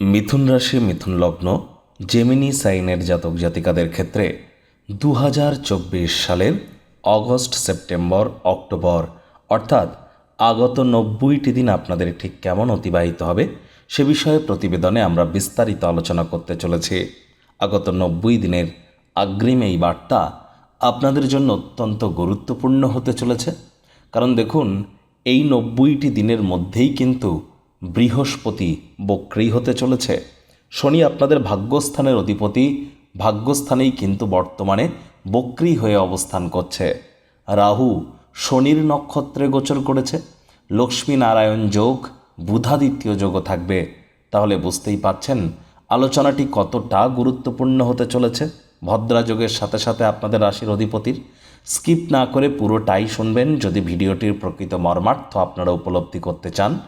মিথুন রাশি, মিথুন লগ্ন জেমিনি সাইনের জাতক জাতিকাদের ক্ষেত্রে দু হাজার চব্বিশ সালের অগস্ট, সেপ্টেম্বর, অক্টোবর, অর্থাৎ আগত নব্বইটি দিন আপনাদের ঠিক কেমন অতিবাহিত হবে সে বিষয়ে প্রতিবেদনে আমরা বিস্তারিত আলোচনা করতে চলেছি। আগত নব্বই দিনের অগ্রিম এই বার্তা আপনাদের জন্য অত্যন্ত গুরুত্বপূর্ণ হতে চলেছে। কারণ দেখুন, এই নব্বইটি দিনের মধ্যেই কিন্তু বৃহস্পতি বক্রী হতে চলেছে। শনি আপনাদের ভাগ্যস্থানের অধিপতি, ভাগ্যস্থানেই কিন্তু বর্তমানে বক্রী হয়ে অবস্থান করছে। রাহু শনির নক্ষত্রে গোচর করেছে। লক্ষ্মী নারায়ণ যোগ, বুধাদিত্য যোগও থাকবে। তাহলে বুঝতেই পাচ্ছেন আলোচনাটি কতটা গুরুত্বপূর্ণ হতে চলেছে। ভদ্রা যোগের সাথে সাথে আপনাদের রাশির অধিপতির। স্কিপ না করে পুরোটাই শুনবেন। যদি ভিডিওটির প্রকৃত মর্মার্থ আপনারা উপলব্ধি করতে চান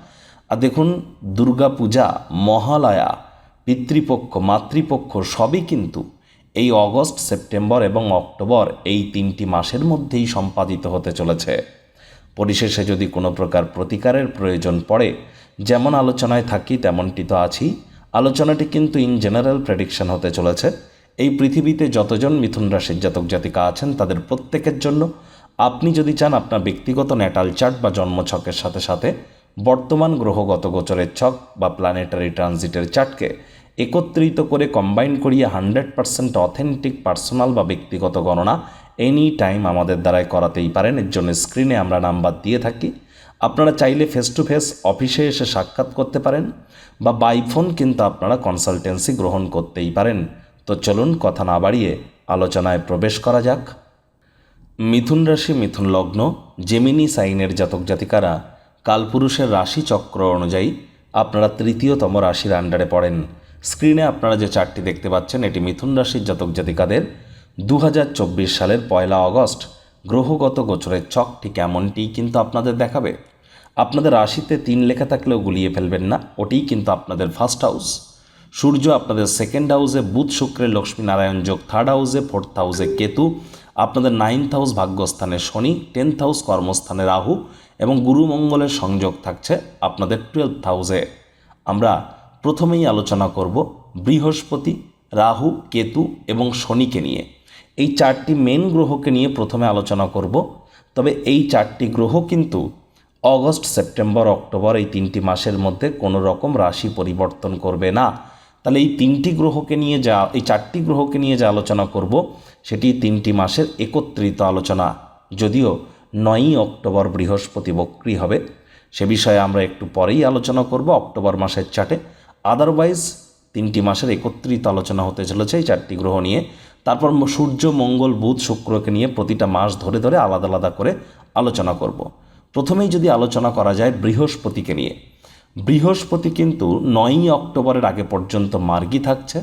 আর দেখুন, দুর্গাপূজা, মহালয়া, পিতৃপক্ষ, মাতৃপক্ষ সবই কিন্তু এই অগস্ট, সেপ্টেম্বর এবং অক্টোবর এই তিনটি মাসের মধ্যেই সম্পাদিত হতে চলেছে। পরিশেষে যদি কোনো প্রকার প্রতিকারের প্রয়োজন পড়ে, যেমন আলোচনায় থাকি, তেমনটি তো আছি আলোচনাটি কিন্তু ইন জেনারেল প্রেডিকশন হতে চলেছে। এই পৃথিবীতে যতজন মিথুন রাশির জাতক জাতিকা আছেন, তাদের প্রত্যেকের জন্য আপনি যদি চান আপনার ব্যক্তিগত ন্যাটাল চার্ট বা জন্মছকের সাথে সাথে বর্তমান গ্রহগত গোচরের ছক বা প্ল্যানেটারি ট্রানজিটের চার্টকে একত্রিত করে কম্বাইন করিয়ে হান্ড্রেড পার্সেন্ট অথেন্টিক পার্সোনাল বা ব্যক্তিগত গণনা এনি টাইম আমাদের দ্বারাই করাতেই পারেন। এর জন্য স্ক্রিনে আমরা নাম্বার দিয়ে থাকি। আপনারা চাইলে ফেস টু ফেস অফিসে এসে সাক্ষাৎ করতে পারেন বা বাই ফোন কিন্তু আপনারা কনসালটেন্সি গ্রহণ করতেই পারেন। তো চলুন কথা না বাড়িয়ে আলোচনায় প্রবেশ করা যাক। মিথুন রাশি, মিথুন লগ্ন জেমিনি সাইনের জাতক জাতিকারা কালপুরুষের রাশি চক্র অনুযায়ী আপনারা তৃতীয়তম রাশির আন্ডারে পড়েন। স্ক্রিনে আপনারা যে চারটি দেখতে পাচ্ছেন, এটি মিথুন রাশির জাতক জাতিকাদের। দু হাজার চব্বিশ সালের পয়লা অগস্ট গ্রহগত গোচরের ছকটি কেমনটি কিন্তু আপনাদের দেখাবে। আপনাদের রাশিতে তিন লেখা থাকলেও গুলিয়ে ফেলবেন না, ওটিই কিন্তু আপনাদের ফার্স্ট হাউস সূর্য আপনাদের সেকেন্ড হাউসে বুধ শুক্রের লক্ষ্মী নারায়ণ যোগ থার্ড হাউসে ফোর্থ হাউসে কেতু। আপনাদের নাইন্থ হাউস ভাগ্যস্থানে শনি টেন্থ হাউস কর্মস্থানে রাহু এবং গুরুমঙ্গলের সংযোগ থাকছে আপনাদের টুয়েলভ হাউসে আমরা প্রথমেই আলোচনা করব বৃহস্পতি, রাহু, কেতু এবং শনিকে নিয়ে। এই চারটি মেন গ্রহকে নিয়ে প্রথমে আলোচনা করব। তবে এই চারটি গ্রহ কিন্তু অগস্ট, সেপ্টেম্বর, অক্টোবর এই তিনটি মাসের মধ্যে কোনো রকম রাশি পরিবর্তন করবে না। তাহলে এই তিনটি গ্রহকে নিয়ে যা, এই চারটি গ্রহকে নিয়ে যা আলোচনা করব সেটি তিনটি মাসের একত্রিত আলোচনা। যদিও নয়ই অক্টোবর বৃহস্পতি বক্রি হবে, সে বিষয়ে আমরা একটু পরেই আলোচনা করব অক্টোবর মাসের চাটে। আদারওয়াইজ তিনটি মাসের একত্রিত আলোচনা হতে চলেছে এই চারটি গ্রহ নিয়ে। তারপর সূর্য, মঙ্গল, বুধ, শুক্রকে নিয়ে প্রতিটা মাস ধরে ধরে আলাদা আলাদা করে আলোচনা করব। প্রথমেই যদি আলোচনা করা যায় বৃহস্পতিকে নিয়ে। বৃহস্পতি কিন্তু নয়ই অক্টোবরের আগে পর্যন্ত মার্গী থাকছে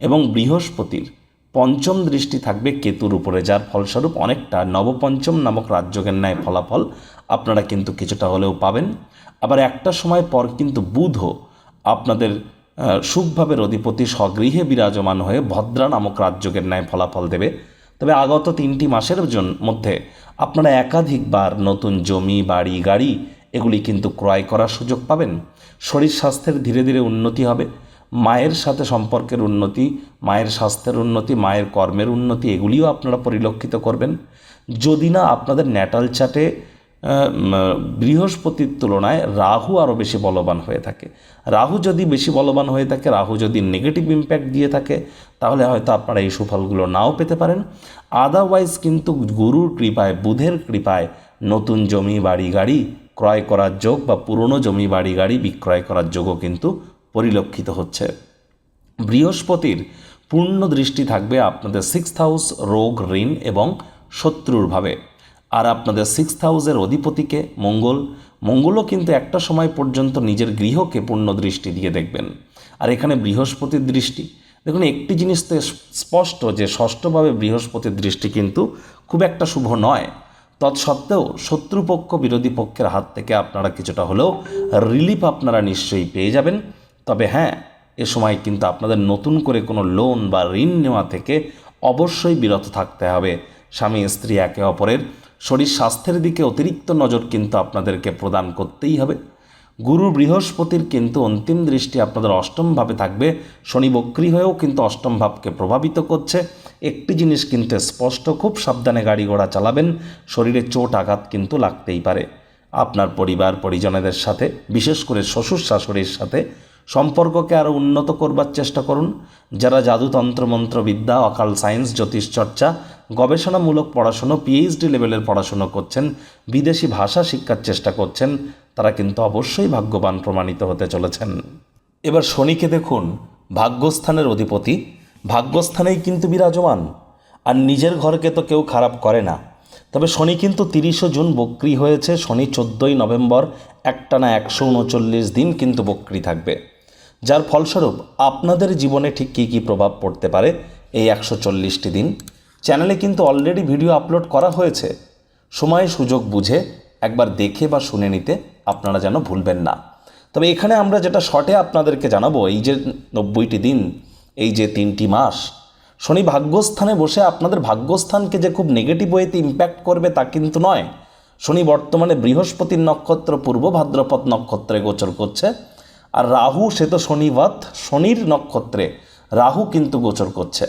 এবং বৃহস্পতির পঞ্চম দৃষ্টি থাকবে কেতুর উপরে, যার ফলস্বরূপ অনেকটা নবপঞ্চম নামক রাজ্যজ্ঞের ন্যায় ফলাফল আপনারা কিন্তু কিছুটা হলেও পাবেন। আবার একটা সময় পর কিন্তু বুধও আপনাদের সুখভাবের অধিপতি স্বগৃহে বিরাজমান হয়ে ভদ্রা নামক রাজ্যকের ন্যায় ফলাফল দেবে। তবে আগত তিনটি মাসের মধ্যে আপনারা একাধিকবার নতুন জমি, বাড়ি, গাড়ি এগুলি কিন্তু ক্রয় করার সুযোগ পাবেন। শরীর স্বাস্থ্যের ধীরে ধীরে উন্নতি হবে। মায়ের সাথে সম্পর্কের উন্নতি, মায়ের স্বাস্থ্যের উন্নতি, মায়ের কর্মের উন্নতি, এগুলিও আপনারা পরিলক্ষিত করবেন। যদি না আপনাদের ন্যাটাল চাটে বৃহস্পতির তুলনায় রাহু আরও বেশি বলবান হয়ে থাকে। রাহু যদি বেশি বলবান হয়ে থাকে, রাহু যদি নেগেটিভ ইম্প্যাক্ট দিয়ে থাকে, তাহলে হয়তো আপনারা এই সুফলগুলো নাও পেতে পারেন। আদারওয়াইজ কিন্তু গুরুর কৃপায়, বুধের কৃপায় নতুন জমি বাড়ি গাড়ি ক্রয় করার যোগ বা পুরনো জমি বাড়ি গাড়ি বিক্রয় করার যোগও কিন্তু পরিলক্ষিত হচ্ছে। বৃহস্পতির পূর্ণ দৃষ্টি থাকবে আপনাদের সিক্স হাউস রোগ, ঋণ এবং শত্রুর ভাবে। আর আপনাদের সিক্স হাউসের অধিপতিকে মঙ্গল। মঙ্গলও কিন্তু একটা সময় পর্যন্ত নিজের গৃহকে পূর্ণ দৃষ্টি দিয়ে দেখবেন। আর এখানে বৃহস্পতির দৃষ্টি। দেখুন, একটি জিনিস তো স্পষ্ট যে ষষ্ঠভাবে বৃহস্পতির দৃষ্টি কিন্তু খুব একটা শুভ নয়। তৎসত্ত্বেও শত্রুপক্ষ বিরোধী পক্ষের হাত থেকে আপনারা কিছুটা হলেও রিলিফ আপনারা নিশ্চয়ই পেয়ে যাবেন। তবে হ্যাঁ এ সময় কিন্তু আপনাদের নতুন করে কোনো লোন বা ঋণ নেওয়া থেকে অবশ্যই বিরত থাকতে হবে। স্বামী, স্ত্রী একে অপরের শরীর স্বাস্থ্যের দিকে অতিরিক্ত নজর কিন্তু আপনাদেরকে প্রদান করতেই হবে। গুরু বৃহস্পতির কিন্তু অন্তিম দৃষ্টি আপনাদের অষ্টমভাবে থাকবে। শনি বক্রি হয়েও কিন্তু অষ্টম ভাবকে প্রভাবিত করছে। একটি জিনিস কিন্তু স্পষ্ট, খুব সাবধানে গাড়ি ঘোড়া চালাবেন, শরীরে চোট আঘাত কিন্তু লাগতেই পারে। আপনার পরিবার, পরিজনেদের সাথে, বিশেষ করে শ্বশুর শাশুড়ির সাথে সম্পর্ককে আরও উন্নত করবার চেষ্টা করুন। যারা জাদুতন্ত্র, মন্ত্রবিদ্যা, অকাল সায়েন্স জ্যোতিষচর্চা গবেষণামূলক পড়াশুনো পিএইচডি লেভেলের পড়াশুনো করছেন, বিদেশি ভাষা শিক্ষার চেষ্টা করছেন, তারা কিন্তু অবশ্যই ভাগ্যবান প্রমাণিত হতে চলেছেন। এবার শনিকে দেখুন, ভাগ্যস্থানের অধিপতি। ভাগ্যস্থানেই কিন্তু বিরাজমান। আর নিজের ঘরকে তো কেউ খারাপ করে না। তবে শনি কিন্তু তিরিশে জুন বক্রি হয়েছে। শনি চোদ্দোই নভেম্বর একটানা একশো উনচল্লিশ দিন কিন্তু বক্রি থাকবে। যার ফলস্বরূপ আপনাদের জীবনে ঠিক কী কী প্রভাব পড়তে পারে এই একশো চল্লিশটি দিন। চ্যানেলে কিন্তু অলরেডি ভিডিও আপলোড করা হয়েছে। সময়, সুযোগ বুঝে একবার দেখে বা শুনে নিতে আপনারা যেন ভুলবেন না। তবে এখানে আমরা যেটা শর্টে আপনাদেরকে জানাব, এই যে নব্বইটি দিন, এই যে তিনটি মাস, শনি ভাগ্যস্থানে বসে আপনাদের ভাগ্যস্থানকে যে খুব নেগেটিভ ওয়েতে ইম্প্যাক্ট করবে তা কিন্তু নয়। শনি বর্তমানে বৃহস্পতির নক্ষত্র, পূর্ব ভাদ্রপদ নক্ষত্রে গোচর করছে। আর রাহু, সে তো শনিবাত শনির নক্ষত্রে। রাহু কিন্তু গোচর করছে।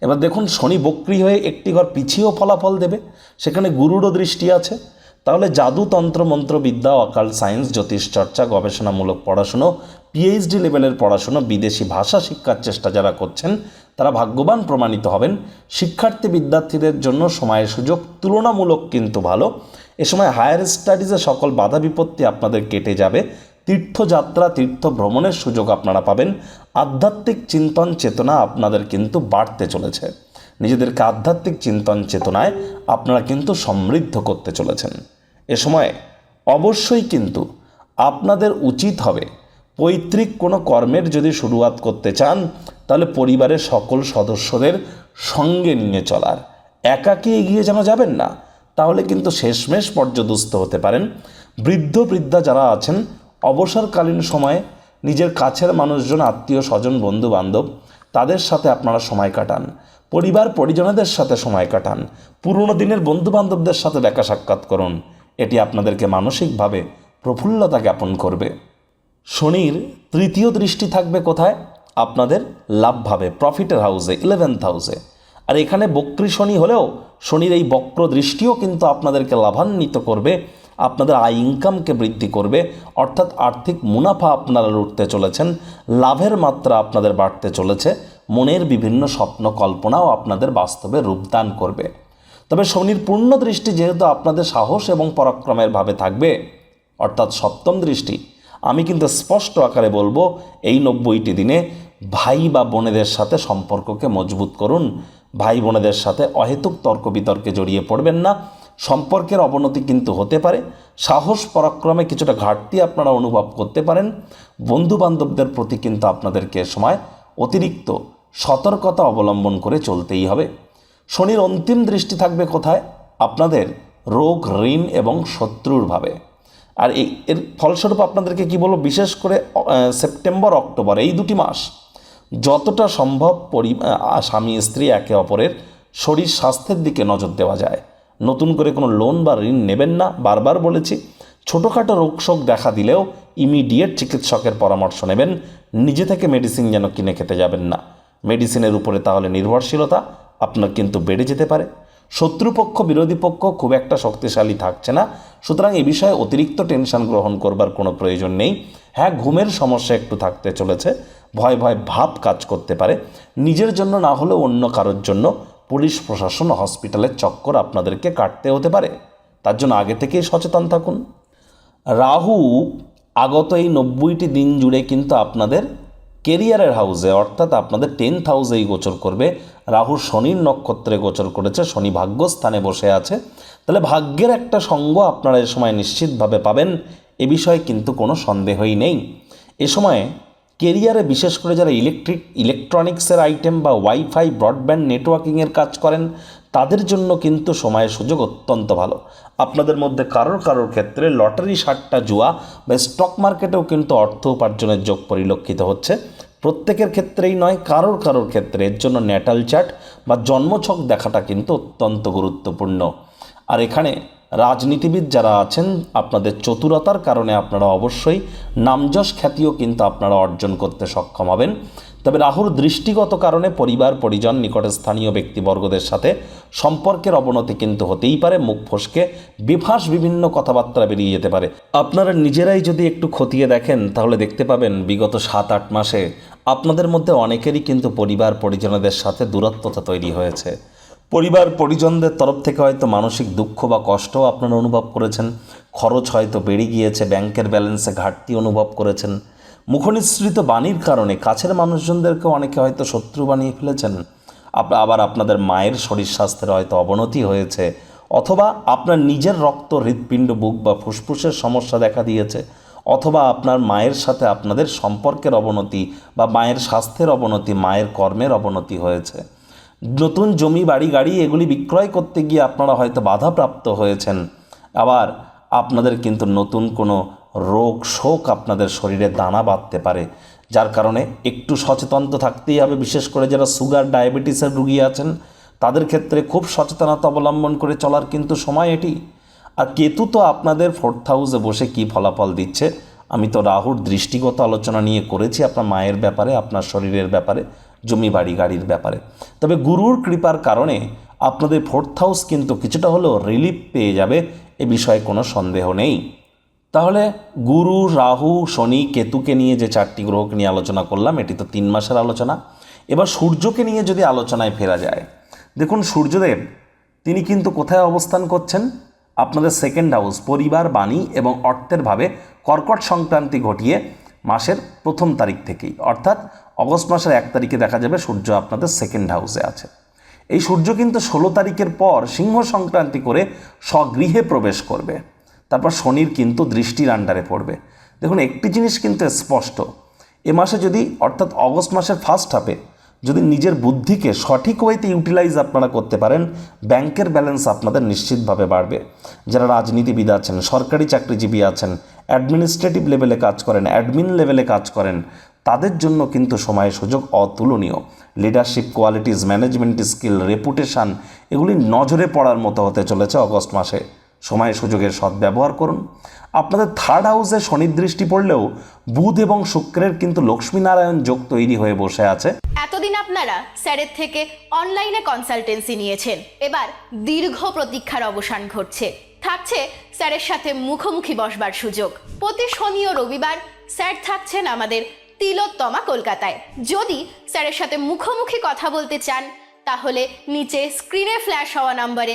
এবার দেখুন, শনি বক্রি হয়ে একটি ঘর পিছিয়েও ফলাফল দেবে, সেখানে গুরুরও দৃষ্টি আছে। তাহলে জাদু তন্ত্র মন্ত্রবিদ্যা অকাল সায়েন্স জ্যোতিষচর্চা গবেষণামূলক পড়াশুনো পিএইচডি লেভেলের পড়াশুনো, বিদেশি ভাষা শিক্ষার চেষ্টা যারা করছেন, তারা ভাগ্যবান প্রমাণিত হবেন। শিক্ষার্থী বিদ্যার্থীদের জন্য সময়ের সুযোগ তুলনামূলক কিন্তু ভালো। এ সময় হায়ার স্টাডিজে সকল বাধা বিপত্তি আপনাদের কেটে যাবে। তীর্থযাত্রা তীর্থ ভ্রমণের সুযোগ আপনারা পাবেন। আধ্যাত্মিক চিন্তন চেতনা আপনাদের কিন্তু বাড়তে চলেছে। নিজেদেরকে আধ্যাত্মিক চিন্তন চেতনায় আপনারা কিন্তু সমৃদ্ধ করতে চলেছেন। এ সময় অবশ্যই কিন্তু আপনাদের উচিত হবে পৈতৃক কোনো কর্মের যদি শুরুয়াত করতে চান, তাহলে পরিবারের সকল সদস্যদের সঙ্গে নিয়ে চলার। একাকী এগিয়ে যেন যাবেন না, তাহলে কিন্তু শেষমেশ পর্যদুস্ত হতে পারেন। বৃদ্ধ বৃদ্ধা যারা আছেন অবসরকালীন সময়ে নিজের কাছের মানুষজন, আত্মীয়, স্বজন বন্ধু বান্ধব তাদের সাথে আপনারা সময় কাটান। পরিবার, পরিজনেদের সাথে সময় কাটান। পুরনো দিনের বন্ধু বান্ধবদের সাথে দেখা সাক্ষাৎ করুন। এটি আপনাদেরকে মানসিকভাবে প্রফুল্লতা জ্ঞাপন করবে। শনির তৃতীয় দৃষ্টি থাকবে কোথায়? আপনাদের লাভভাবে, প্রফিটের হাউসে ইলেভেন্থ হাউসে আর এখানে বক্রি শনি হলেও শনির এই বক্র দৃষ্টিও কিন্তু আপনাদেরকে লাভান্বিত করবে। আপনাদের আয় ইনকামকে বৃদ্ধি করবে, অর্থাৎ আর্থিক মুনাফা আপনারা লুটতে চলেছেন, লাভের মাত্রা আপনাদের বাড়তে চলেছে, মনের বিভিন্ন স্বপ্ন কল্পনাও আপনাদের বাস্তবে রূপদান করবে। তবে শনির পূর্ণ দৃষ্টি যেহেতু আপনাদের সাহস এবং পরাক্রমের ভাবে থাকবে, অর্থাৎ সপ্তম দৃষ্টি, আমি কিন্তু স্পষ্ট আকারে বলব, এই নব্বইটি দিনে ভাই বা বোনেদের সাথে সম্পর্ককে মজবুত করুন, ভাই বোনেদের সাথে অহেতুক তর্ক বিতর্কে জড়িয়ে পড়বেন না সম্পর্কের অবনতি কিন্তু হতে পারে। সাহস পরাক্রমে কিছুটা ঘাটতি আপনারা অনুভব করতে পারেন। বন্ধু বান্ধবদের প্রতি কিন্তু আপনাদেরকে সময় অতিরিক্ত সতর্কতা অবলম্বন করে চলতেই হবে। শনির অন্তিম দৃষ্টি থাকবে কোথায়? আপনাদের রোগ, ঋণ এবং শত্রুর ভাবে। আর এই এর ফলস্বরূপ আপনাদেরকে কি বলব? বিশেষ করে সেপ্টেম্বর, অক্টোবর এই দুটি মাস যতটা সম্ভব পরি স্বামী, স্ত্রী একে অপরের শরীর স্বাস্থ্যের দিকে নজর দেওয়া যায়। নতুন করে কোনো লোন বা ঋণ নেবেন না, বারবার বলেছি, ছোটোখাটো রোগ শোক দেখা দিলেও ইমিডিয়েট চিকিৎসকের পরামর্শ নেবেন, নিজে থেকে মেডিসিন যেন কিনে খেতে যাবেন না। মেডিসিনের উপরে তাহলে নির্ভরশীলতা, আপনার কিন্তু বেড়ে যেতে পারে। শত্রুপক্ষ, বিরোধী পক্ষ খুব একটা শক্তিশালী থাকছে না, সুতরাং এ বিষয়ে অতিরিক্ত টেনশন গ্রহণ করবার কোনো প্রয়োজন নেই। হ্যাঁ ঘুমের সমস্যা একটু থাকতে চলেছে, ভয় ভয় ভাব কাজ করতে পারে। নিজের জন্য না হলেও অন্য কারোর জন্য পুলিশ প্রশাসন হসপিটালের চক্কর আপনাদেরকে কাটতে হতে পারে। তার জন্য আগে থেকেই সচেতন থাকুন। রাহু, আগত এই নব্বইটি দিন জুড়ে কিন্তু আপনাদের কেরিয়ারের হাউসে, অর্থাৎ আপনাদের টেন্থ হাউসেই গোচর করবে। রাহু শনির নক্ষত্রে গোচর করেছে, শনি ভাগ্যস্থানে বসে আছে। তাহলে ভাগ্যের একটা সঙ্গ আপনারা এ সময় নিশ্চিতভাবে পাবেন, এ বিষয়ে কিন্তু কোনো সন্দেহই নেই। এ সময়ে কেরিয়ারে বিশেষ করে যারা ইলেকট্রিক, ইলেকট্রনিক্সের আইটেম বা ওয়াইফাই, ব্রডব্যান্ড নেটওয়ার্কিংয়ের কাজ করেন, তাদের জন্য কিন্তু সময়ের সুযোগ অত্যন্ত ভালো। আপনাদের মধ্যে কারোর কারোর ক্ষেত্রে লটারি, সাতটা জুয়া বা স্টক মার্কেটেও কিন্তু অর্থ উপার্জনের যোগ পরিলক্ষিত হচ্ছে। প্রত্যেকের ক্ষেত্রেই নয়, কারোর কারোর ক্ষেত্রে। এর জন্য ন্যাটাল চার্ট বা জন্মছক দেখাটা কিন্তু অত্যন্ত গুরুত্বপূর্ণ। আর এখানে রাজনীতিবিদ যারা আছেন, আপনাদের চতুরতার কারণে আপনারা অবশ্যই নামযশ খ্যাতিও কিন্তু আপনারা অর্জন করতে সক্ষম হবেন। তবে রাহুর দৃষ্টিগত কারণে পরিবার, পরিজন, নিকটে স্থানীয় ব্যক্তিবর্গদের সাথে সম্পর্কের অবনতি কিন্তু হতেই পারে, মুখ ফসকে বিভাস বিভিন্ন কথাবার্তা বেরিয়ে যেতে পারে। আপনারা নিজেরাই যদি একটু খতিয়ে দেখেন, তাহলে দেখতে পাবেন বিগত সাত আট মাসে আপনাদের মধ্যে অনেকেরই কিন্তু পরিবার, পরিজনদের সাথে দূরত্বতা তৈরি হয়েছে। পরিবার, পরিজনদের তরফ থেকে হয়তো মানসিক দুঃখ বা কষ্টও আপনারা অনুভব করেছেন। খরচ হয়তো বেড়ে গিয়েছে, ব্যাংকের ব্যালেন্সে ঘাটতি অনুভব করেছেন। মুখনিসৃত বাণীর কারণে কাছের মানুষজনদেরকে অনেকে হয়তো শত্রু বানিয়ে ফেলেছেন। আবার আপনাদের মায়ের শরীর স্বাস্থ্যের হয়তো অবনতি হয়েছে অথবা আপনার নিজের রক্ত, হৃৎপিণ্ড, বুক বা ফুসফুসের সমস্যা দেখা দিয়েছে অথবা আপনার মায়ের সাথে আপনাদের সম্পর্কের অবনতি বা মায়ের স্বাস্থ্যের অবনতি, মায়ের কর্মের অবনতি হয়েছে। নতুন জমি, বাড়ি, গাড়ি এগুলি বিক্রয় করতে গিয়ে আপনারা হয়তো বাধাপ্রাপ্ত হয়েছেন। আবার আপনাদের কিন্তু নতুন কোনো রোগ, শোক আপনাদের শরীরে দানা বাঁধতে পারে। যার কারণে একটু সচেতন তো থাকতেই হবে, বিশেষ করে যারা সুগার, ডায়াবেটিসের রুগী আছেন, তাদের ক্ষেত্রে খুব সচেতনতা অবলম্বন করে চলার কিন্তু সময় এটি। আর কেতু তো আপনাদের ফোর্থ হাউসে বসে কি ফলাফল দিচ্ছে? আমি তো রাহুর দৃষ্টিগত আলোচনা নিয়ে করেছি আপনার মায়ের ব্যাপারে, আপনার শরীরের ব্যাপারে, জমি বাড়ি গাড়ির ব্যাপারে। তবে গুরুর কৃপার কারণে আপনাদের ফোর্থ হাউস কিন্তু কিছুটা হলেও রিলিফ পেয়ে যাবে এ বিষয়ে কোনো সন্দেহ নেই। তাহলে গুরু, রাহু, শনি, কেতুকে নিয়ে যে চারটি গ্রহকে নিয়ে আলোচনা করলাম, এটি তো তিন মাসের আলোচনা। এবার সূর্যকে নিয়ে যদি আলোচনায় ফেরা যায়, দেখুন সূর্যদেব, তিনি কিন্তু কোথায় অবস্থান করছেন? আপনাদের সেকেন্ড হাউস পরিবার, বাণী এবং অর্থের ভাবে কর্কট সংক্রান্তি ঘটিয়ে মাসের প্রথম তারিখ থেকেই। অর্থাৎ অগস্ট মাসের এক তারিখে দেখা যাবে সূর্য আপনাদের সেকেন্ড হাউসে আছে। এই সূর্য কিন্তু ষোলো তারিখের পর সিংহ সংক্রান্তি করে স্বগৃহে প্রবেশ করবে। তারপর শনির কিন্তু দৃষ্টির আন্ডারে পড়বে। দেখুন, একটি জিনিস কিন্তু স্পষ্ট। এ মাসে যদি, অর্থাৎ অগস্ট মাসের ফার্স্ট হাফে যদি নিজের বুদ্ধিকে সঠিক ওয়েতে ইউটিলাইজ আপনারা করতে পারেন ব্যাংকের ব্যালেন্স আপনাদের নিশ্চিতভাবে বাড়বে। যারা রাজনীতিবিদ আছেন, সরকারি চাকরিজীবী আছেন অ্যাডমিনিস্ট্রেটিভ লেভেলে কাজ করেন অ্যাডমিন লেভেলে কাজ করেন, তাদের জন্য কিন্তু সময় সুযোগ অতুলনীয়। Leadership qualities management skill reputation এগুলি নজরে পড়ার মতো হতে চলেছে অগস্ট মাসে। সময় সুযোগের সদ্ব্যবহার করুন। আপনাদের থার্ড হাউসে শনির দৃষ্টি পড়লেও বুধ এবং শুক্রের কিন্তু লক্ষ্মীনারায়ণ যোগ তৈরি হয়ে বসে আছে। এতদিন আপনারা স্যারের থেকে অনলাইনে কনসালটেন্সি নিয়েছেন। এবার দীর্ঘ প্রতীক্ষার অবসান ঘটছে। থাকছে স্যারের সাথে মুখোমুখি বসবার সুযোগ। প্রতি শনি ও রবিবার স্যার থাকছেন আমাদের তিলোত্তমা কলকাতায়। যদি স্যারের সাথে মুখোমুখি কথা বলতে চান, তাহলে নিচে স্ক্রিনে ফ্ল্যাশ হওয়া নম্বরে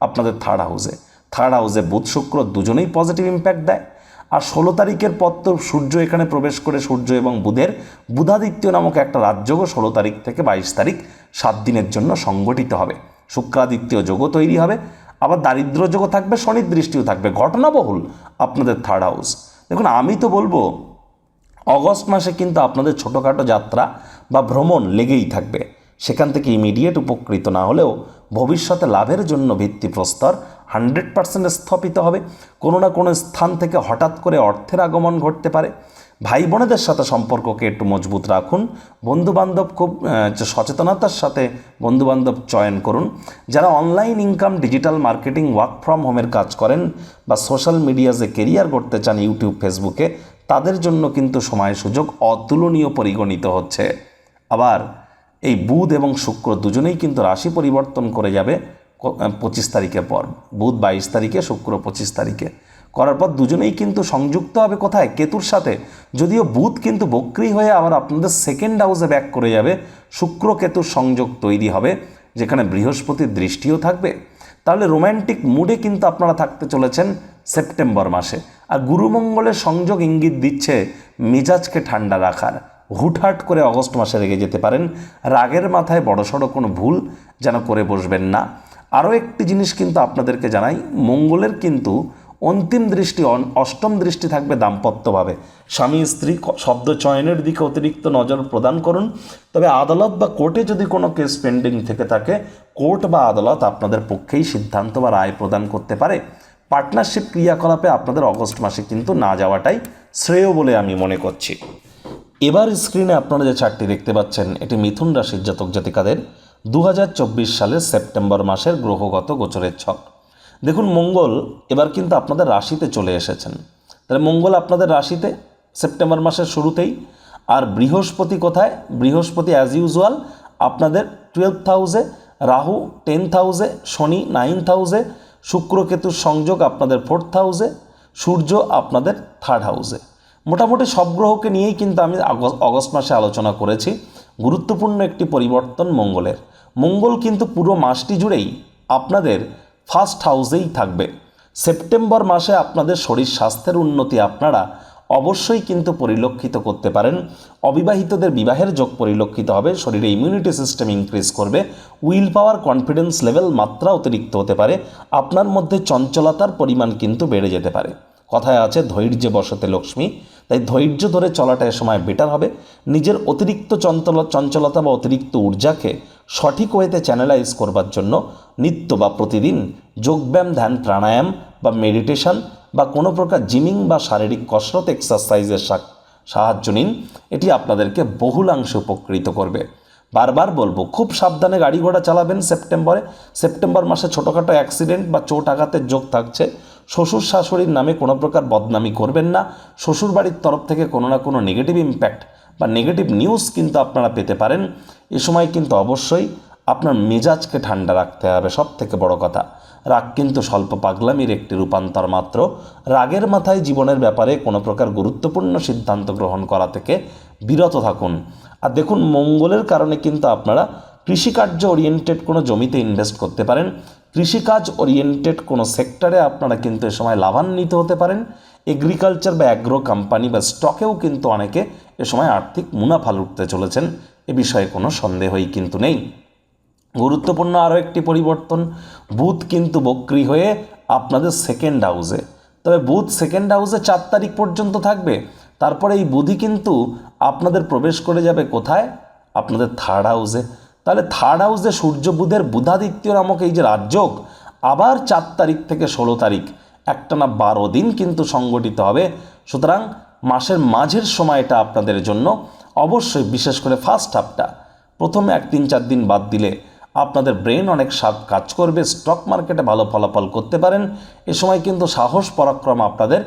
আপনাদের থার্ড হাউসে থার্ড হাউসে বুধ শুক্র দুজনেই পজিটিভ ইম্প্যাক্ট দেয়। আর ষোলো তারিখের পর তো সূর্য এখানে প্রবেশ করে সূর্য এবং বুধের বুধাদিত্য নামক একটা রাজযোগও ষোলো তারিখ থেকে বাইশ তারিখ সাত দিনের জন্য সংগঠিত হবে। শুক্রাদিত্য যোগও তৈরি হবে। আবার দারিদ্র যোগও থাকবে, শনির দৃষ্টিও থাকবে। ঘটনাবহুল আপনাদের থার্ড হাউস দেখুন, আমি তো বলব, অগস্ট মাসে কিন্তু আপনাদের ছোটোখাটো যাত্রা বা ভ্রমণ লেগেই থাকবে। সেখান থেকে ইমিডিয়েট উপকৃত না হলেও ভবিষ্যতে লাভের জন্য ভিত্তিপ্রস্তর হান্ড্রেড পার্সেন্ট স্থাপিত হবে। কোনো না কোনো স্থান থেকে হঠাৎ করে অর্থের আগমন ঘটতে পারে। ভাই বোনেদের সাথে সম্পর্ককে একটু মজবুত রাখুন। বন্ধুবান্ধব খুব সচেতনতার সাথে বন্ধুবান্ধব চয়ন করুন। যারা online income, digital marketing, work from হোমের কাজ করেন বা সোশ্যাল মিডিয়াতে কেরিয়ার করতে চান ইউটিউব, ফেসবুকে, তাদের জন্য কিন্তু সময় সুযোগ অতুলনীয় পরিগণিত হচ্ছে। আবার এই বুধ এবং শুক্র দুজনেই কিন্তু রাশি পরিবর্তন করে যাবে পঁচিশ তারিখের পর। বুধ বাইশ তারিখে, শুক্র পঁচিশ তারিখে। করার পর দুজনেই কিন্তু সংযুক্ত হবে কোথায়? কেতুর সাথে। যদিও বুধ কিন্তু বক্রি হয়ে আবার আপনাদের সেকেন্ড হাউসে ব্যাক করে যাবে। শুক্র কেতুর সংযোগ তৈরি হবে, যেখানে বৃহস্পতির দৃষ্টিও থাকবে। তাহলে রোম্যান্টিক মুডে কিন্তু আপনারা থাকতে চলেছেন সেপ্টেম্বর মাসে। আর গুরুমঙ্গলের সংযোগ ইঙ্গিত দিচ্ছে মেজাজকে ঠান্ডা রাখার। হুটহাট করে অগস্ট মাসে রেগে যেতে পারেন। রাগের মাথায় বড়সড় কোনো ভুল যেন করে বসবেন না। আরও একটি জিনিস কিন্তু আপনাদেরকে জানাই, মঙ্গলের কিন্তু অন্তিম দৃষ্টি অষ্টম দৃষ্টি থাকবে দাম্পত্যভাবে। স্বামী, স্ত্রী শব্দ চয়নের দিকে অতিরিক্ত নজর প্রদান করুন। তবে আদালত বা কোর্টে যদি কোনো কেস পেন্ডিং থেকে থাকে, কোর্ট বা আদালত আপনাদের পক্ষেই সিদ্ধান্ত বা রায় প্রদান করতে পারে। পার্টনারশিপ ক্রিয়াকলাপে আপনাদের অগস্ট মাসে কিন্তু না যাওয়াটাই শ্রেয় বলে আমি মনে করছি। এবার স্ক্রিনে আপনারা যে চারটি দেখতে পাচ্ছেন, এটি মিথুন রাশির জাতক জাতিকাদের দু হাজার চব্বিশ সালের সেপ্টেম্বর মাসের গ্রহগত গোচরের ছক। দেখুন, মঙ্গল এবার কিন্তু আপনাদের রাশিতে চলে এসেছেন। তাহলে মঙ্গল আপনাদের রাশিতে সেপ্টেম্বর মাসের শুরুতেই, আর বৃহস্পতি কোথায়? বৃহস্পতি অ্যাজ ইউজুয়াল আপনাদের টুয়েলভ হাউসে রাহু টেন্থ হাউসে শনি নাইন্থ হাউসে শুক্রকেতুর সংযোগ আপনাদের ফোর্থ হাউসে সূর্য আপনাদের থার্ড হাউসে মোটামুটি সব গ্রহকে নিয়েই কিন্তু আমি অগস্ট মাসে আলোচনা করেছি। গুরুত্বপূর্ণ একটি পরিবর্তন মঙ্গলের। মঙ্গল কিন্তু পুরো মাসটি জুড়েই আপনাদের ফার্স্ট হাউসেই থাকবে। সেপ্টেম্বর মাসে আপনাদের শরীর স্বাস্থ্যের উন্নতি আপনারা অবশ্যই কিন্তু পরিলক্ষিত করতে পারেন। অবিবাহিতদের বিবাহের যোগ পরিলক্ষিত হবে, শরীরে ইমিউনিটি সিস্টেম ইনক্রিজ করবে উইল পাওয়ার কনফিডেন্স লেভেল মাত্রা অতিরিক্ত হতে পারে, আপনার মধ্যে চঞ্চলতার পরিমাণ কিন্তু বেড়ে যেতে পারে। কথায় আছে ধৈর্য বসতে লক্ষ্মী। তাই ধৈর্য ধরে চলাটা এ সময় বেটার হবে। নিজের অতিরিক্ত চঞ্চল, চঞ্চলতা বা অতিরিক্ত ঊর্জাকে সঠিক ওয়েতে চ্যানেলাইজ করবার জন্য নিত্য বা প্রতিদিন যোগব্যায়াম, ধ্যান, প্রাণায়াম বা মেডিটেশন বা কোনো প্রকার জিমিং বা শারীরিক কসরত এক্সারসাইজের সাহায্য নিন। এটি আপনাদেরকে বহুলাংশে উপকৃত করবে। বারবার বলব, খুব সাবধানে গাড়ি ঘোড়া চালাবেন সেপ্টেম্বরে। সেপ্টেম্বর মাসে ছোটোখাটো অ্যাক্সিডেন্ট বা চোট আঘাতের যোগ থাকছে। শ্বশুর শাশুড়ির নামে কোনো প্রকার বদনামি করবেন না। শ্বশুর বাড়ির তরফ থেকে কোনো না কোনো নেগেটিভ ইম্প্যাক্ট বা নেগেটিভ নিউজ কিন্তু আপনারা পেতে পারেন। এ সময় কিন্তু অবশ্যই আপনার মেজাজকে ঠান্ডা রাখতে হবে সব থেকে বড় কথা। রাগ কিন্তু স্বল্প পাগলামির একটি রূপান্তর মাত্র। রাগের মাথায় জীবনের ব্যাপারে কোনো প্রকার গুরুত্বপূর্ণ সিদ্ধান্ত গ্রহণ করা থেকে বিরত থাকুন। আর দেখুন, মঙ্গলের কারণে কিন্তু আপনারা কৃষিকার্য ওরিয়েন্টেড কোনো জমিতে ইনভেস্ট করতে পারেন। কৃষিকাজ ওরিয়েন্টেড কোনো সেক্টরে আপনারা কিন্তু এ সময় লাভান্বিত হতে পারেন। এগ্রিকালচার বা অ্যাগ্রো কোম্পানি বা স্টকেও কিন্তু অনেকে এ সময় আর্থিক মুনাফা লুটতে চলেছেন। এ বিষয়ে কোনো সন্দেহই কিন্তু নেই। গুরুত্বপূর্ণ আরও একটি পরিবর্তন, বুথ কিন্তু বক্রি হয়ে আপনাদের সেকেন্ড হাউসে তবে বুথ সেকেন্ড হাউসে চার তারিখ পর্যন্ত থাকবে। তারপরে এই বুধই কিন্তু আপনাদের প্রবেশ করে যাবে কোথায়? আপনাদের থার্ড হাউসে তাহলে থার্ড হাউসে সূর্য বুধের বুধাদিত্য নামক এই যে রাজযোগ, আবার চার তারিখ থেকে ষোলো তারিখ একটানা বারো দিন কিন্তু সংগঠিত হবে। সুতরাং মাসের মাঝের সময়টা আপনাদের জন্য অবশ্যই বিশেষ করে ফার্স্ট হাফটা প্রথমে এক তিন চার দিন বাদ দিলে আপনাদের ব্রেন অনেক সাপ কাজ করবে স্টক মার্কেটে ভালো ফলাফল করতে পারেন। এ সময় কিন্তু সাহস, পরাক্রম আপনাদের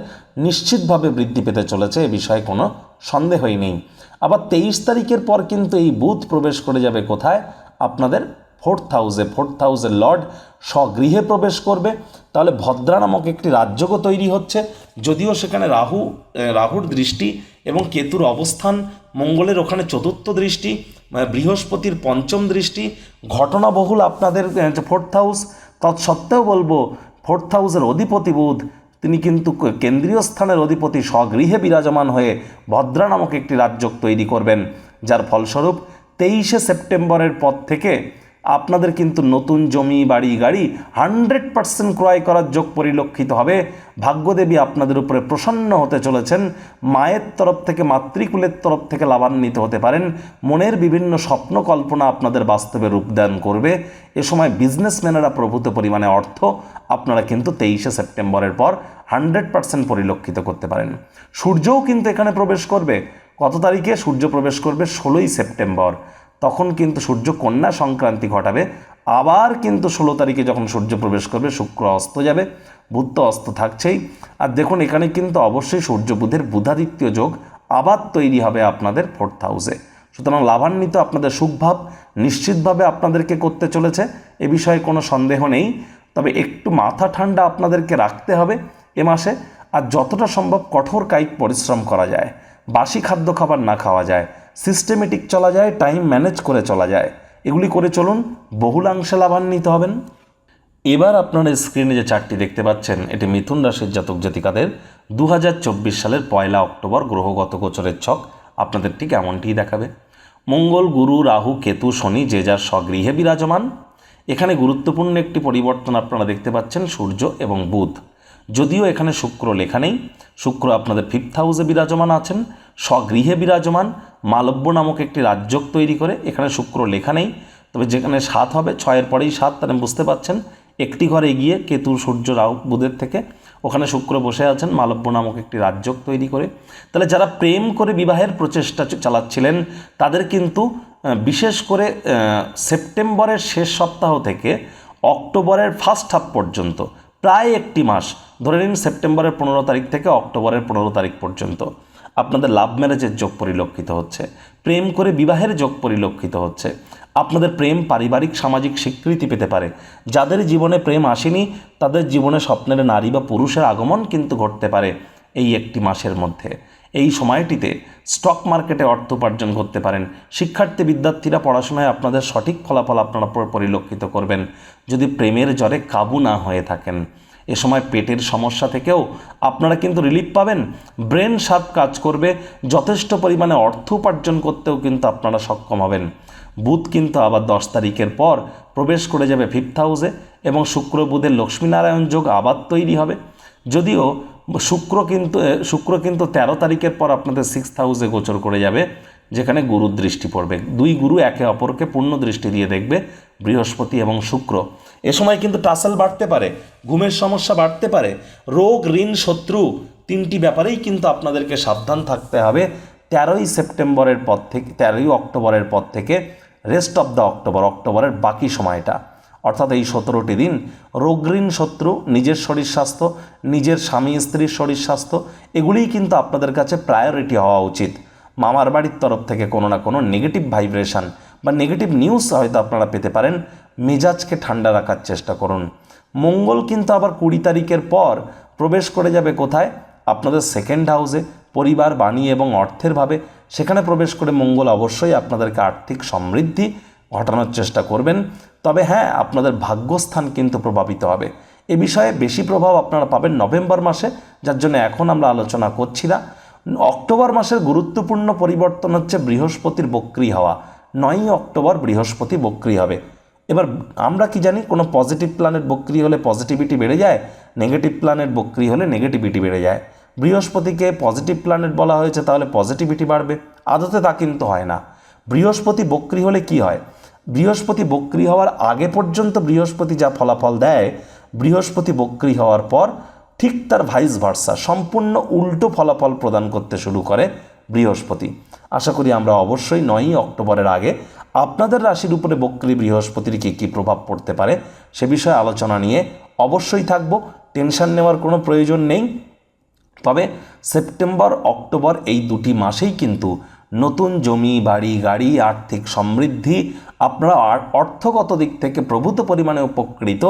নিশ্চিতভাবে বৃদ্ধি পেতে চলেছে, এ বিষয়ে কোনো সন্দেহই নেই। আবার তেইশ তারিখের পর কিন্তু এই বুথ প্রবেশ করে যাবে কোথায়? আপনাদের ফোর্থ হাউসে, ফোর্থ হাউসের লর্ড স্বগৃহে প্রবেশ করবে। তাহলে ভদ্রা নামক একটি রাজ্যও তৈরি হচ্ছে, যদিও সেখানে রাহু রাহুর দৃষ্টি এবং কেতুর অবস্থান, মঙ্গলের ওখানে চতুর্থ দৃষ্টি বৃহস্পতির পঞ্চম দৃষ্টি, ঘটনাবহুল আপনাদের ফোর্থ হাউস, তৎসত্ত্বেও বলব, ফোর্থ হাউসের অধিপতি বুধ তিনি কিন্তু কেন্দ্রীয় স্থানের অধিপতি স্বগৃহে বিরাজমান হয়ে ভদ্রা নামক একটি রাজ্য তৈরি করবেন, যার ফলস্বরূপ তেইশে সেপ্টেম্বরের পর থেকে আপনাদের কিন্তু নতুন জমি, বাড়ি, গাড়ি হান্ড্রেড পার্সেন্ট ক্রয় করার যোগ পরিলক্ষিত হবে। ভাগ্যদেবী আপনাদের উপরে প্রসন্ন হতে চলেছেন। মায়ের তরফ থেকে, মাতৃকুলের তরফ থেকে লাভান্বিত হতে পারেন। মনের বিভিন্ন স্বপ্ন কল্পনা আপনাদের বাস্তবে রূপদান করবে। এ সময় বিজনেসম্যানেরা প্রভূত পরিমাণে অর্থ আপনারা কিন্তু তেইশে সেপ্টেম্বরের পর হান্ড্রেড পার্সেন্ট পরিলক্ষিত করতে পারেন। সূর্যও কিন্তু এখানে প্রবেশ করবে। কত তারিখে সূর্য প্রবেশ করবে? ষোলোই সেপ্টেম্বর। তখন কিন্তু সূর্য কন্যা সংক্রান্তি ঘটাবে। আবার কিন্তু ষোলো তারিখে যখন সূর্য প্রবেশ করবে, শুক্র অস্ত যাবে, বুধ তো অস্ত থাকছেই। আর দেখুন, এখানে কিন্তু অবশ্যই সূর্য বুধের বুধাদিত্য যোগ আবার তৈরি হবে আপনাদের ফোর্থ হাউসে সুতরাং লাভান্বিত আপনাদের সুখভাব নিশ্চিতভাবে আপনাদেরকে করতে চলেছে, এ বিষয়ে কোনো সন্দেহ নেই। তবে একটু মাথা ঠান্ডা আপনাদেরকে রাখতে হবে এ মাসে, আর যতটা সম্ভব কঠোর কায়িক পরিশ্রম করা যায়। বাসি খাদ্য খাবার না খাওয়া যায়। সিস্টেমেটিক চলা যায় টাইম ম্যানেজ করে চলা যায়। এগুলি করে চলুন, বহুলাংশে লাভান্বিত হবেন। এবার আপনারা স্ক্রিনে যে চারটি দেখতে পাচ্ছেন, এটি মিথুন রাশির জাতক জাতিকাদের দু হাজার চব্বিশ সালের পয়লা অক্টোবর গ্রহগত গোচরের ছক। আপনাদের ঠিক এমনটিই দেখাবে। মঙ্গল, গুরু, রাহু, কেতু, শনি, যে যার স্বগৃহে বিরাজমান। এখানে গুরুত্বপূর্ণ একটি পরিবর্তন আপনারা দেখতে পাচ্ছেন, সূর্য এবং বুধ। যদিও এখানে শুক্র লেখা নেই, শুক্র আপনাদের ফিফথ হাউসে বিরাজমান আছেন, স্বগৃহে বিরাজমান মালব্য নামক একটি রাজ্যক তৈরি করে, এখানে শুক্র লেখা নেই, তবে যেখানে সাত হবে, ছয়ের পরেই সাত, তাহলে বুঝতে পাচ্ছেন একটি ঘরে গিয়ে কেতু, সূর্য, রাহু, বুধের থেকে ওখানে শুক্র বসে আছেন, মালব্য নামক একটি রাজ্যক তৈরি করে। তাহলে যারা প্রেম করে বিবাহের প্রচেষ্টা চালাচ্ছিলেন, তাদের কিন্তু বিশেষ করে সেপ্টেম্বরের শেষ সপ্তাহ থেকে অক্টোবরের ফার্স্ট হাফ পর্যন্ত, প্রায় একটি মাস, ধরে নিন সেপ্টেম্বরের পনেরো তারিখ থেকে অক্টোবরের পনেরো তারিখ পর্যন্ত আপনাদের লাভ ম্যারেজের যোগ পরিলক্ষিত হচ্ছে, প্রেম করে বিবাহের যোগ পরিলক্ষিত হচ্ছে। আপনাদের প্রেম পারিবারিক, সামাজিক স্বীকৃতি পেতে পারে। যাদের জীবনে প্রেম আসেনি, তাদের জীবনে স্বপ্নের নারী বা পুরুষের আগমন কিন্তু ঘটতে পারে এই একটি মাসের মধ্যে। এই সময়টিতে স্টক মার্কেটে অর্থ উপার্জন করতে পারেন। শিক্ষার্থী, বিদ্যার্থীরা পড়াশোনায় আপনাদের সঠিক ফলাফল আপনারা পরিলক্ষিত করবেন। যদি প্রেমের জ্বরে কাবু না হয়ে থাকেন এ সময় পেটের সমস্যা থেকেও আপনারা কিন্তু রিলিফ পাবেন। ব্রেন সাপ কাজ করবে, যথেষ্ট পরিমাণে অর্থ উপার্জন করতেও কিন্তু আপনারা সক্ষম হবেন। বুধ কিন্তু আবার দশ তারিখের পর প্রবেশ করে যাবে ফিফথ হাউসে এবং শুক্র বুধের লক্ষ্মীনারায়ণ যোগ আবার তৈরি হবে। যদিও শুক্র কিন্তু শুক্র কিন্তু তেরো তারিখের পর আপনাদের সিক্স হাউসে গোচর করে যাবে, যেখানে গুরুর দৃষ্টি পড়বে। দুই গুরু একে অপরকে পূর্ণ দৃষ্টি দিয়ে দেখবে, বৃহস্পতি এবং শুক্র। এ সময় কিন্তু টাসাল বাড়তে পারে, ঘুমের সমস্যা বাড়তে পারে, রোগ, ঋণ, শত্রু তিনটি ব্যাপারেই কিন্তু আপনাদেরকে সাবধান থাকতে হবে। তেরোই সেপ্টেম্বরের পর থেকে, তেরোই অক্টোবরের পর থেকে রেস্ট অফ দ্য অক্টোবর, অক্টোবরের বাকি সময়টা। অর্থাৎ এই সতেরোটি দিন রোগঋণ শত্রু, নিজের শরীর স্বাস্থ্য, নিজের স্বামী, স্ত্রীর শরীর স্বাস্থ্য, এগুলিই কিন্তু আপনাদের কাছে প্রায়োরিটি হওয়া উচিত। মামার বাড়ির তরফ থেকে কোনো না কোনো নেগেটিভ ভাইব্রেশন বা নেগেটিভ নিউজ হয়তো আপনারা পেতে পারেন। মেজাজকে ঠান্ডা রাখার চেষ্টা করুন। মঙ্গল কিন্তু আবার কুড়ি তারিখের পর প্রবেশ করে যাবে কোথায়? আপনাদের সেকেন্ড হাউসে পরিবার, বাণী এবং অর্থের ভাবে। সেখানে প্রবেশ করে মঙ্গল অবশ্যই আপনাদেরকে আর্থিক সমৃদ্ধি ঘটানোর চেষ্টা করবেন। তবে হ্যাঁ আপনাদের ভাগ্যস্থান কিন্তু প্রভাবিত হবে। এ বিষয়ে বেশি প্রভাব আপনারা পাবেন নভেম্বর মাসে, যার জন্য এখন আমরা আলোচনা করছি না। অক্টোবর মাসের গুরুত্বপূর্ণ পরিবর্তন হচ্ছে বৃহস্পতির বক্রি হওয়া। নয়ই অক্টোবর বৃহস্পতি বক্রি হবে। এবার আমরা কি জানি, কোনো পজিটিভ প্ল্যানেট বক্রি হলে পজিটিভিটি বেড়ে যায় নেগেটিভ প্ল্যানেট বক্রি হলে নেগেটিভিটি বেড়ে যায়। বৃহস্পতিকে পজিটিভ প্ল্যানেট বলা হয়েছে, তাহলে পজিটিভিটি বাড়বে। আদতে তা কিন্তু হয় না। বৃহস্পতি বক্রি হলে কি হয়? বৃহস্পতি বক্রি হওয়ার আগে পর্যন্ত বৃহস্পতি যা ফলাফল দেয়, বৃহস্পতি বক্রি হওয়ার পর ঠিক তার ভাইস ভার্সা সম্পূর্ণ উল্টো ফলাফল প্রদান করতে শুরু করে বৃহস্পতি। আশা করি আমরা অবশ্যই নয়ই অক্টোবরের আগে আপনাদের রাশির উপরে বক্রি বৃহস্পতির কী কী প্রভাব পড়তে পারে সে বিষয়ে আলোচনা নিয়ে অবশ্যই থাকব। টেনশন নেওয়ার কোনো প্রয়োজন নেই। তবে সেপ্টেম্বর, অক্টোবর এই দুটি মাসেই কিন্তু নতুন জমি, বাড়ি, গাড়ি, আর্থিক সমৃদ্ধি, আপনারা অর্থগত দিক থেকে প্রভূত পরিমাণে উপকৃত,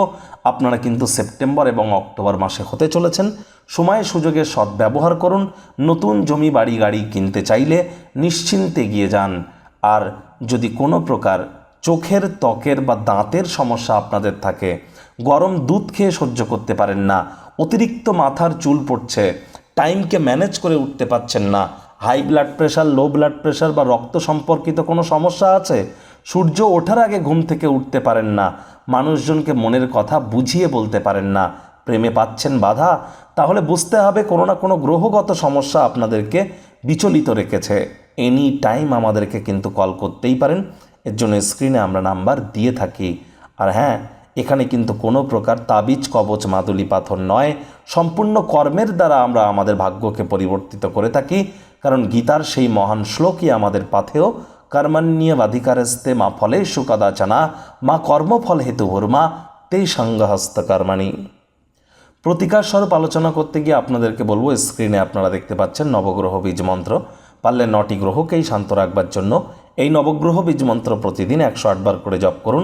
আপনারা কিন্তু সেপ্টেম্বর এবং অক্টোবর মাসে হতে চলেছেন। সময় সুযোগের সদ্ব্যবহার করুন। নতুন জমি, বাড়ি, গাড়ি কিনতে চাইলে নিশ্চিন্তে গিয়ে যান। আর যদি কোনো প্রকার চোখের ত্বকের বা দাঁতের সমস্যা আপনাদের থাকে, গরম দুধ খেয়ে সহ্য করতে পারেন না, অতিরিক্ত মাথার চুল পড়ছে, টাইমকে ম্যানেজ করে উঠতে পারছেন না, high blood pressure, low blood pressure বা রক্ত সম্পর্কিত কোনো সমস্যা আছে? সূর্য ওঠার আগে ঘুম থেকে উঠতে পারেন না, মানুষজনকে মনের কথা বুঝিয়ে বলতে পারেন না, প্রেমে পাচ্ছেন বাধা, তাহলে বুঝতে হবে কোনো না কোনো গ্রহগত সমস্যা আপনাদেরকে বিচলিত রেখেছে। এনি টাইম আমাদেরকে কিন্তু কল করতেই পারেন। এর জন্য স্ক্রিনে আমরা নাম্বার দিয়ে থাকি। আর হ্যাঁ এখানে কিন্তু কোনো প্রকার তাবিজ, কবচ, মাদুলি, পাথর নয়। সম্পূর্ণ কর্মের দ্বারা আমরা আমাদের ভাগ্যকে পরিবর্তিত করে থাকি। কারণ গীতার সেই মহান শ্লোকই আমাদের পাথেও কর্মান্যীয় বাধিকারস্তে মা ফলে সুকদাচনা, মা কর্মফল হেতু ভর্মা তেই সঙ্গহস্ত কর্মাণী। প্রতিকার স্বরূপ আলোচনা করতে গিয়ে আপনাদেরকে বলব স্ক্রিনে আপনারা দেখতে পাচ্ছেন নবগ্রহ বীজ মন্ত্র। পারলে নটি গ্রহকেই শান্ত রাখবার জন্য এই নবগ্রহ বীজ মন্ত্র প্রতিদিন একশো আটবার করে জপ করুন।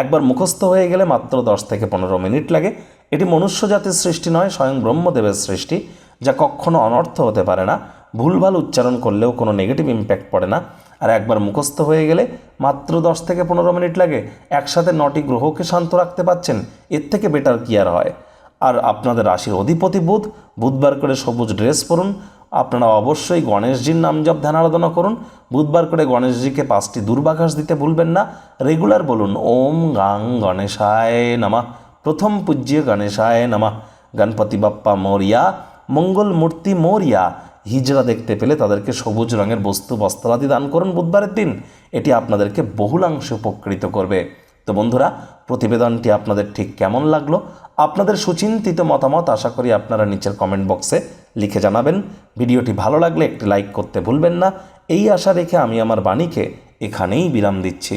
একবার মুখস্থ হয়ে গেলে মাত্র দশ থেকে পনেরো মিনিট লাগে। এটি মনুষ্য জাতির সৃষ্টি নয়, স্বয়ং ব্রহ্মদেবের সৃষ্টি, যা কখনো অনর্থ হতে পারে না। ভুলভাল উচ্চারণ করলেও কোনো নেগেটিভ ইম্প্যাক্ট পড়ে না। আর একবার মুখস্থ হয়ে গেলে মাত্র দশ থেকে পনেরো মিনিট লাগে। একসাথে নটি গ্রহকে শান্ত রাখতে পাচ্ছেন এর থেকে বেটার কি আর হয়? আর আপনাদের রাশির অধিপতি বুধ বুধবার করে সবুজ ড্রেস পরুন। আপনারা অবশ্যই গণেশজির নাম জপ ধ্যান আরাধনা করুন। বুধবার করে গণেশজিকে পাঁচটি দুর্বাঘাস দিতে ভুলবেন না। রেগুলার বলুন, ওম গাং গণেশায় নামা। প্রথম পূজ্য গণেশায় নামা। গণপতি বাপ্পা মৌরিয়া, মঙ্গল মূর্তি মৌরিয়া, হিজড়া দেখতে পেলে তাদেরকে সবুজ রঙের বস্তু, বস্ত্রাদি দান করুন বুধবারের দিন। এটি আপনাদেরকে বহুলাংশে উপকৃত করবে। তো বন্ধুরা, প্রতিবেদনটি আপনাদের ঠিক কেমন লাগল? আপনাদের সুচিন্তিত মতামত আশা করি আপনারা নিচের কমেন্ট বক্সে লিখে জানাবেন। ভিডিওটি ভালো লাগলে একটি লাইক করতে ভুলবেন না। এই আশা রেখে আমি আমার বাণীকে এখানেই বিরাম দিচ্ছি।